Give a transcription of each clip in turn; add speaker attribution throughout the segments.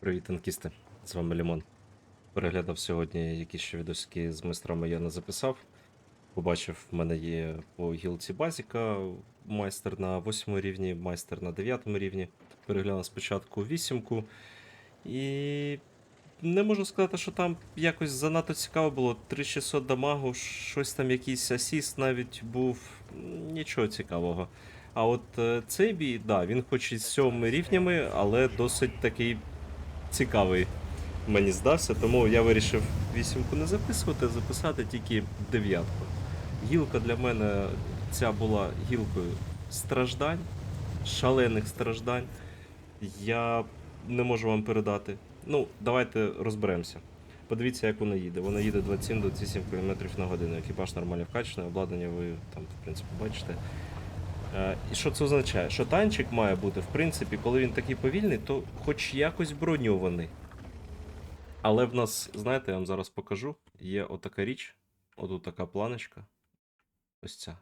Speaker 1: Привіт, танкісти! З вами Лімон. Переглядав сьогодні якісь ще відосики з майстрами я не записав. Побачив, в мене є по гілці базіка майстер на 8 рівні, майстер на 9 рівні. Переглянув спочатку вісімку. І не можу сказати, що там якось занадто цікаво було. 3600 дамагу, щось там якийсь асіст навіть був. Нічого цікавого. А от е, цей бій, да, він хоч і з 7 рівнями, але досить такий цікавий мені здався, тому я вирішив вісімку не записувати, а записати тільки дев'ятку. Гілка для мене ця була гілкою страждань, шалених страждань. Я не можу вам передати. Ну, давайте розберемося. Подивіться, як вона їде. Вона їде 27-27 км на годину. Екіпаж нормально вкачаний, обладнання ви там, в принципі, бачите. Е, І що це означає? Що танчик має бути, в принципі, коли він такий повільний, то хоч якось броньований. Але в нас, знаєте, я вам зараз покажу. Є отака річ, отут така планочка. Ось ця.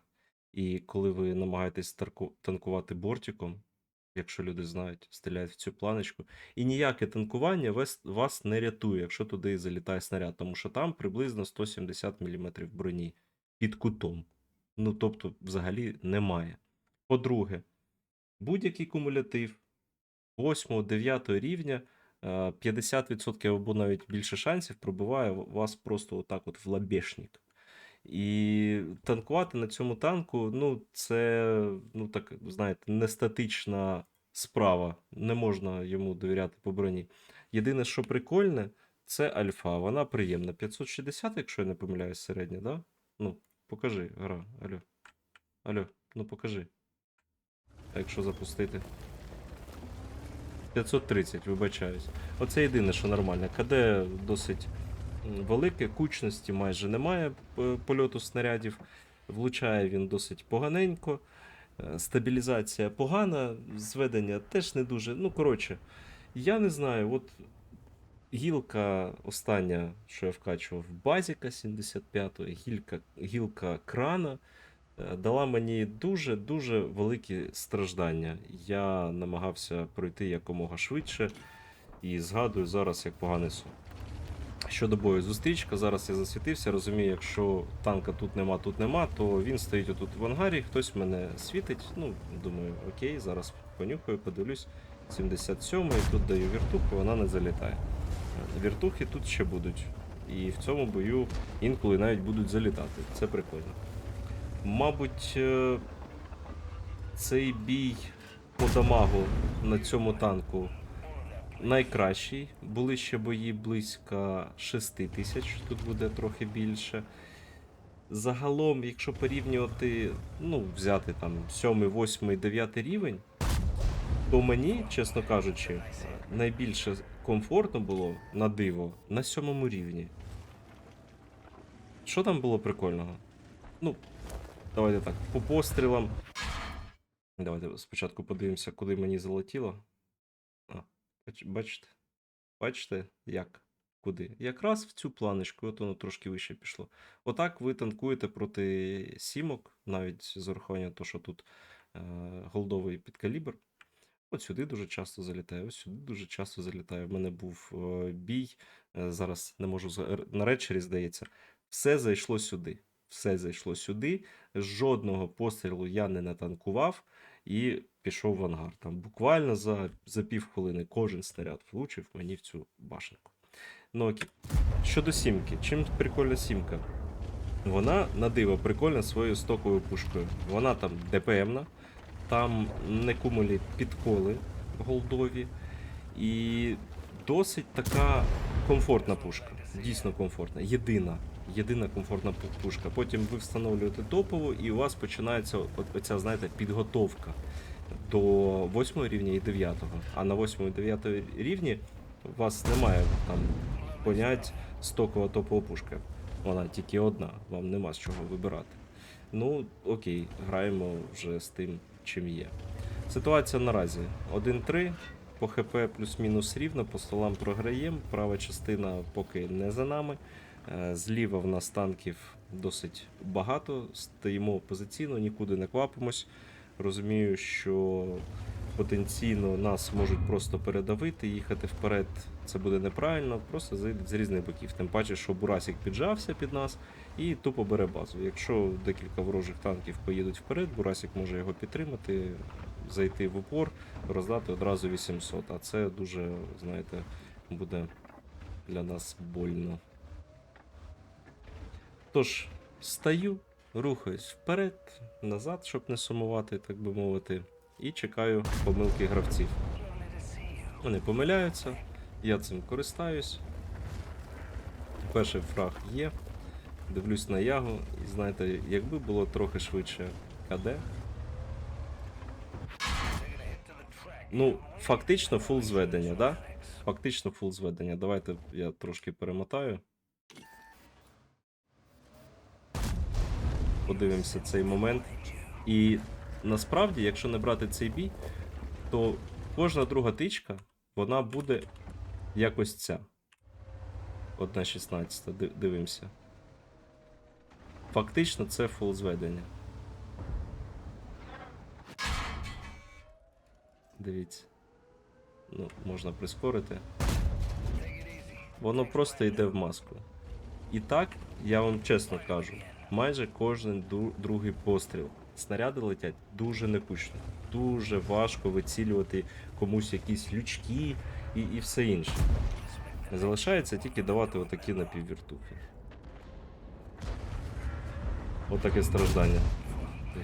Speaker 1: І коли ви намагаєтесь танкувати бортиком, якщо люди знають, стріляють в цю планочку. І ніяке танкування вас не рятує, якщо туди залітає снаряд, тому що там приблизно 170 мм броні під кутом. Ну, тобто, взагалі немає. По-друге, будь-який кумулятив 8-9 рівня е, 50% або навіть більше шансів пробиває вас просто отак от в лабешник. І танкувати на цьому танку, ну, це, ну так, знаєте, не статична справа. Не можна йому довіряти по броні. Єдине, що прикольне, це альфа. Вона приємна. 560, якщо я не помиляюсь, середня, да? Ну, покажи, гра. Алло. Алло, ну покажи. Якщо запустити. 530, вибачаюсь. Оце єдине, що нормально. КД досить велике, кучності майже немає е, польоту снарядів. Влучає він досить поганенько. Е, Стабілізація погана, зведення теж не дуже. Ну, коротше, я не знаю, от гілка остання, що я вкачував, базіка 75-го, гілка, гілка крана дала мені дуже-дуже великі страждання. Я намагався пройти якомога швидше і згадую зараз як поганий сон. Щодо бою зустрічка, зараз я засвітився, розумію, якщо танка тут нема, тут нема, то він стоїть отут в ангарі, хтось мене світить. Ну, думаю, окей, зараз понюхаю, подивлюсь. 77 і тут даю віртуху, вона не залітає. Віртухи тут ще будуть. І в цьому бою інколи навіть будуть залітати. Це прикольно. Мабуть, е, цей бій по дамагу на цьому танку найкращий. Були ще бої близько 6 тисяч, тут буде трохи більше. Загалом, якщо порівнювати, ну, взяти там 7, 8, 9 рівень, то мені, чесно кажучи, найбільше комфортно було на диво на сьомому рівні. Що там було прикольного? Ну, давайте так, по пострілам. Давайте спочатку подивимося, куди мені залетіло. А, бачите? Бачите, як? Куди? Якраз в цю планочку, от воно трошки вище пішло. Отак ви танкуєте проти сімок, навіть з урахуванням того, що тут е, голдовий підкалібр. От сюди дуже часто залітає, ось сюди дуже часто залітає. В мене був е, бій, е, зараз не можу на речері, здається. Все зайшло сюди. Все зайшло сюди. Жодного пострілу я не натанкував і пішов в ангар. Там буквально за, за півхвилини кожен снаряд влучив мені в цю башенку. Ну окей. Щодо сімки, чим прикольна сімка? Вона на диво прикольна своєю стоковою пушкою. Вона там ДПМна, там не кумулі підколи голдові. І досить така комфортна пушка. Дійсно комфортна. Єдина. Єдина комфортна пушка. Потім ви встановлюєте топову, і у вас починається оця, знаєте, підготовка до 8 рівня і 9. А на 8 і 9 рівні у вас немає там понять стокова топова пушка. Вона тільки одна, вам нема з чого вибирати. Ну, окей, граємо вже з тим, чим є. Ситуація наразі 1-3. По ХП плюс-мінус рівно, по столам програємо. Права частина поки не за нами. Е, Зліва в нас танків досить багато. Стоїмо позиційно, нікуди не квапимось. Розумію, що потенційно нас можуть просто передавити, їхати вперед. Це буде неправильно, просто зайдуть з різних боків. Тим паче, що Бурасік піджався під нас і тупо бере базу. Якщо декілька ворожих танків поїдуть вперед, Бурасік може його підтримати, зайти в упор, роздати одразу 800. А це дуже, знаєте, буде для нас больно. Тож, стаю, рухаюсь вперед, назад, щоб не сумувати, так би мовити, і чекаю помилки гравців. Вони помиляються, я цим користаюсь. Перший фраг є. Дивлюсь на ягу, і знаєте, якби було трохи швидше КД. Ну, фактично фул зведення, да? Фактично фул зведення. Давайте я трошки перемотаю. Подивимося цей момент. І насправді, якщо не брати цей бій, то кожна друга тичка, вона буде якось ця. Одна 16, дивимося. Фактично це фул зведення. Дивіться. Ну, можна прискорити. Воно просто йде в маску. І так, я вам чесно кажу, майже кожен другий постріл. Снаряди летять дуже некучно. Дуже важко вицілювати комусь якісь лючки і, і все інше. Залишається тільки давати отакі напіввіртухи. Отаке страждання.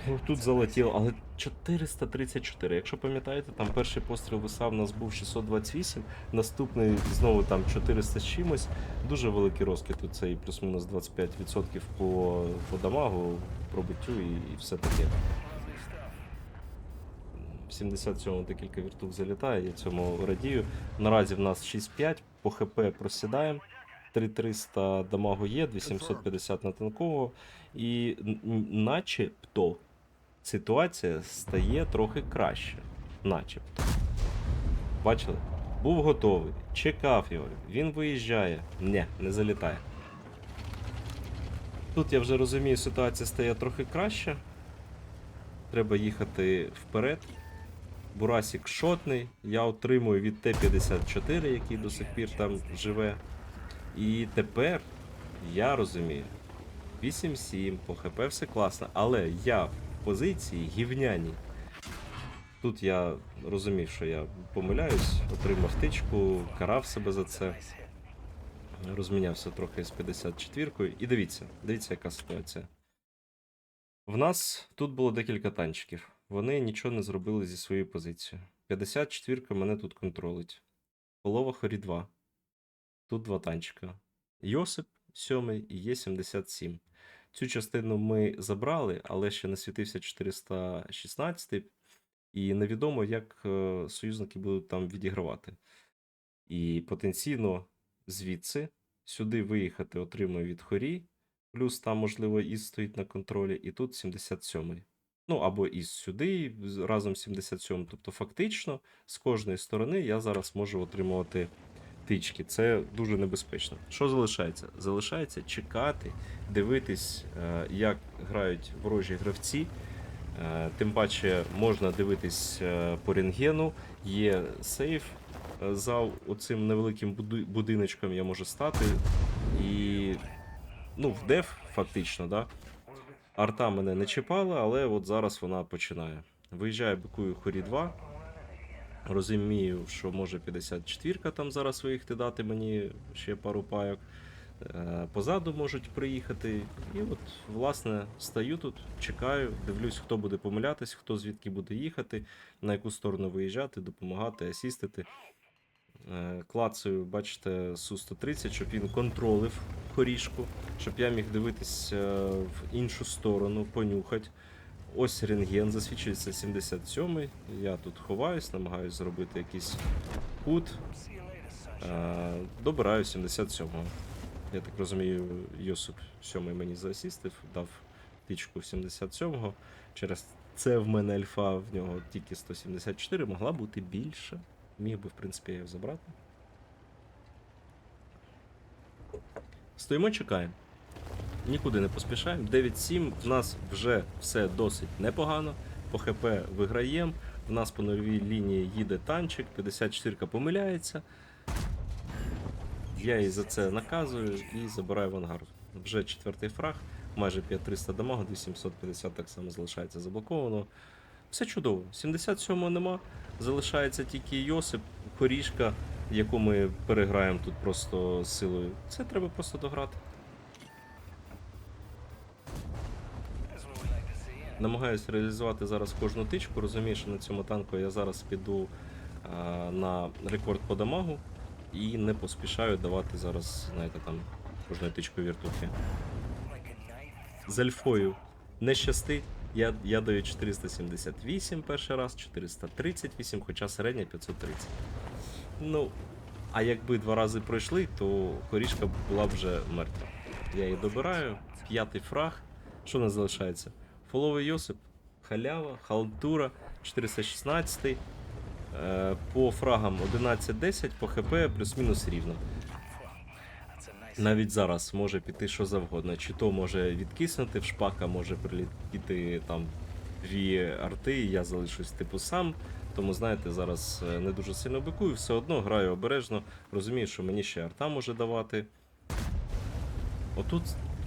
Speaker 1: Ну, Тут залетіло, але 434. Якщо пам'ятаєте, там перший постріл висав у нас був 628, наступний знову там 400 з чимось. Дуже великий розкид у цей плюс-мінус 25% по, по дамагу, пробиттю і, і все таке. В 77-му декілька віртух залітає, я цьому радію. Наразі в нас 6-5, по ХП просідаємо. 3300 дамагу є, 2750 на танкового. І начебто ситуація стає трохи краще. Начебто. Бачили? Був готовий, чекав його, він виїжджає. Ні, не залітає. Тут я вже розумію, ситуація стає трохи краще. Треба їхати вперед. Бурасік шотний. Я отримую від Т-54, який до сих пір там живе. І тепер я розумію. 8-7, по ХП все класно, але я в позиції гівняній. Тут я розумів, що я помиляюсь, отримав тичку, карав себе за це. Розмінявся трохи з 54-кою. І дивіться, дивіться, яка ситуація. В нас тут було декілька танчиків. Вони нічого не зробили зі своєю позицією. 54-ка мене тут контролить. Полова хорі 2. Тут два танчика. Йосип 7 і є 77. Цю частину ми забрали, але ще не світився 416, і невідомо, як е, союзники будуть там відігравати. І потенційно звідси сюди виїхати отримує від хорі, плюс там, можливо, із стоїть на контролі, і тут 77. Ну, або із сюди, разом з 77. Тобто, фактично, з кожної сторони я зараз можу отримувати тички. Це дуже небезпечно. Що залишається? Залишається чекати, дивитись, е, як грають ворожі гравці. Е, Тим паче можна дивитись е, по рентгену, є сейф за оцим невеликим будиночком я можу стати. І ну, в деф, фактично, да. Арта мене не чіпала, але от зараз вона починає. Виїжджає бикую хорі 2. Розумію, що може 54-ка там зараз виїхати дати мені ще пару пайок. Е, Позаду можуть приїхати. І от, власне, стою тут, чекаю, дивлюсь, хто буде помилятись, хто звідки буде їхати, на яку сторону виїжджати, допомагати, асістити. Е, Клацаю, бачите, Су-130, щоб він контролив хорішку, щоб я міг дивитись е, в іншу сторону, понюхати. Ось рентген засвідчується 77-й. Я тут ховаюсь, намагаюсь зробити якийсь кут. Е, Добираю 77-го. Я так розумію, Йосип 7 мені заасістив, дав тичку 77-го. Через це в мене альфа, в нього тільки 174, могла бути більше. Міг би, в принципі, я його забрати. Стоїмо, чекаємо. Нікуди не поспішаємо. 9-7. В нас вже все досить непогано. По ХП виграємо. В нас по новій лінії їде танчик, 54 помиляється. Я її за це наказую і забираю в ангар. Вже четвертий фраг, майже 5300 дамагу, 2750 так само залишається заблоковано. Все чудово. 77-го нема. Залишається тільки Йосип, корішка, яку ми переграємо тут просто силою. Це треба просто дограти. Намагаюсь реалізувати зараз кожну тичку. Розумію, що на цьому танку я зараз піду а, на рекорд по дамагу і не поспішаю давати зараз, знаєте, там кожної тичку віртухи. З альфою не щастить. Я, я даю 478 перший раз, 438, хоча середня 530. Ну, а якби два рази пройшли, то корішка була б вже мертва. Я її добираю. П'ятий фраг. Що в нас залишається? Фоловий Йосип, халява, халтура, 416. Е, по фрагам 11-10, по ХП плюс-мінус рівно. Навіть зараз може піти що завгодно. Чи то може відкиснути в шпака, може прилетіти там дві арти, і я залишусь типу сам. Тому, знаєте, зараз е, не дуже сильно бикую, все одно граю обережно, розумію, що мені ще арта може давати. Отут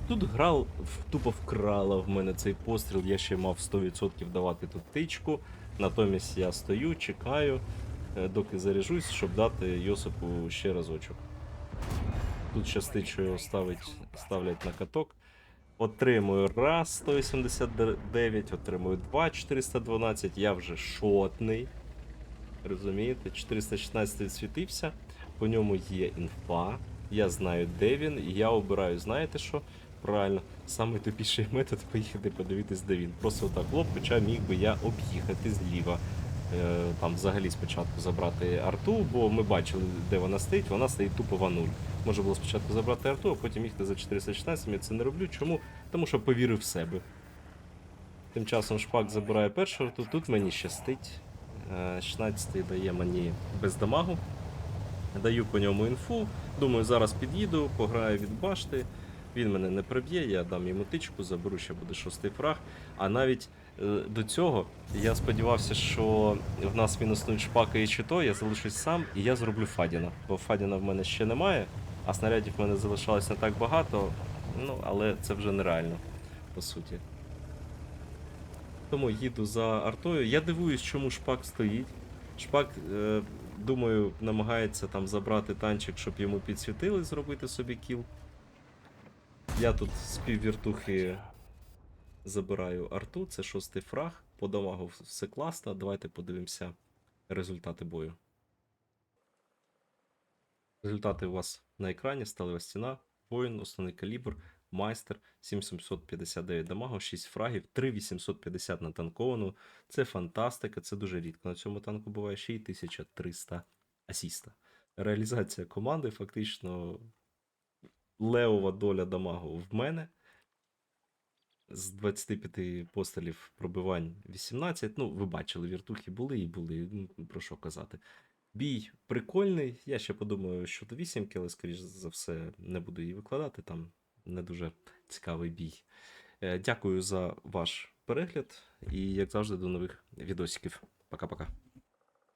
Speaker 1: тут грал, тупо вкрала в мене цей постріл, я ще мав 100% давати тут тичку. Натомість я стою, чекаю, е, доки заряжусь, щоб дати Йосипу ще разочок. Тут щастить, що його ставить, ставлять на каток. Отримую раз 189, отримую 2 412, я вже шотний. Розумієте? 416 відсвітився, по ньому є інфа. Я знаю, де він, і я обираю, знаєте що? Правильно, самий тупіший метод поїхати подивитись, де він. Просто отак лоб, хоча міг би я об'їхати зліва. Е, там взагалі спочатку забрати арту, бо ми бачили, де вона стоїть, вона стоїть тупо А0. Може було спочатку забрати арту, а потім їхати за 416, я це не роблю. Чому? Тому що повірив в себе. Тим часом шпак забирає першу арту, тут мені щастить. Е, 16 дає мені без дамагу. Даю по ньому інфу. Думаю, зараз під'їду, пограю від башти. Він мене не приб'є, я дам йому тичку, заберу, ще буде шостий фраг. А навіть е, до цього я сподівався, що в нас мінуснуть шпака і чито, я залишусь сам і я зроблю Фадіна. Бо Фадіна в мене ще немає, а снарядів в мене залишалось не так багато, ну але це вже нереально, по суті. Тому їду за артою. Я дивуюсь, чому шпак стоїть. Шпак, е, думаю, намагається там забрати танчик, щоб йому підсвітили, зробити собі кіл. Я тут з піввіртухи забираю арту, це шостий фраг. По дамагу все класно. Давайте подивимося результати бою. Результати у вас на екрані: сталева стіна, воїн, основний калібр, майстер, 7759 дамагу, 6 фрагів, 3850 натанковану. Це фантастика, це дуже рідко. На цьому танку буває ще й 1300 асіста. Реалізація команди фактично левова доля дамагу в мене. З 25 пострілів пробивань 18. Ну, ви бачили, віртухи були і були. ну, Про що казати. Бій прикольний. Я ще подумаю щодо вісімки, але, скоріш за все, не буду її викладати. Там не дуже цікавий бій. Е, Дякую за ваш перегляд і, як завжди, до нових відосиків. Пока-пока.